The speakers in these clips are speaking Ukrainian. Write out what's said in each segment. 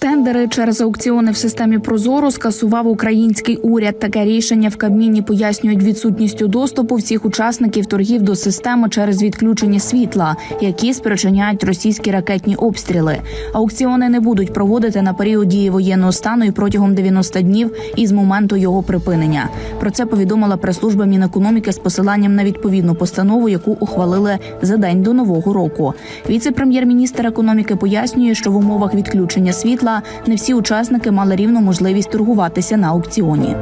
Тендери через аукціони в системі Прозоро скасував український уряд. Таке рішення в Кабміні пояснюють відсутністю доступу всіх учасників торгів до системи через відключення світла, які спричиняють російські ракетні обстріли. Аукціони не будуть проводити на період дії воєнного стану і протягом 90 днів із моменту його припинення. Про це повідомила прес-служба Мінекономіки з посиланням на відповідну постанову, яку ухвалили за день до нового року. Віце-прем'єр-міністр економіки пояснює, що в умовах відключення світла не всі учасники мали рівну можливість торгуватися на аукціоні.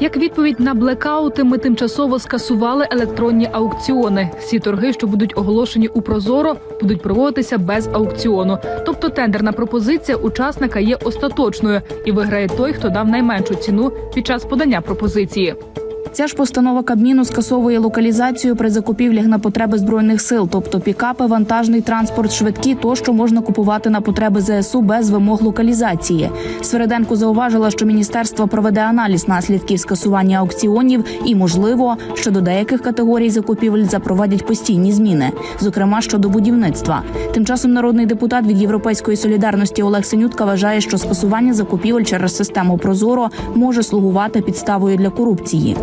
Як відповідь на блекаути, ми тимчасово скасували електронні аукціони. Всі торги, що будуть оголошені у Прозоро, будуть проводитися без аукціону. Тобто тендерна пропозиція учасника є остаточною і виграє той, хто дав найменшу ціну під час подання пропозиції. Ця ж постанова Кабміну скасовує локалізацію при закупівлях на потреби збройних сил, тобто пікапи, вантажний транспорт, швидкі, тощо можна купувати на потреби ЗСУ без вимог локалізації. Свереденко зауважила, що міністерство проведе аналіз наслідків скасування аукціонів і, можливо, щодо деяких категорій закупівель запровадять постійні зміни, зокрема щодо будівництва. Тим часом народний депутат від Європейської солідарності Олег Синютка вважає, що скасування закупівель через систему Прозоро може слугувати підставою для корупції.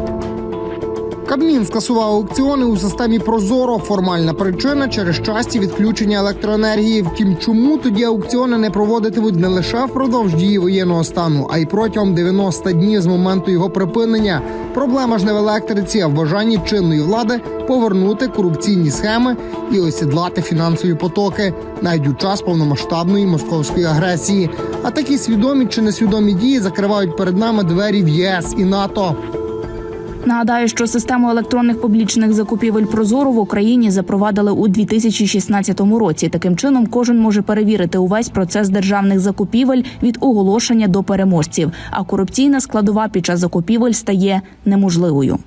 Кабмін скасував аукціони у системі Прозоро. Формальна причина через часті відключення електроенергії. Втім, чому тоді аукціони не проводитимуть не лише впродовж дії воєнного стану, а й протягом 90 днів з моменту його припинення. Проблема ж не в електриці, а в бажанні чинної влади повернути корупційні схеми і осідлати фінансові потоки навіть у час повномасштабної московської агресії. А такі свідомі чи несвідомі дії закривають перед нами двері в ЄС і НАТО. Нагадаю, що систему електронних публічних закупівель Прозоро в Україні запровадили у 2016 році. Таким чином, кожен може перевірити увесь процес державних закупівель від оголошення до переможців. А корупційна складова під час закупівель стає неможливою.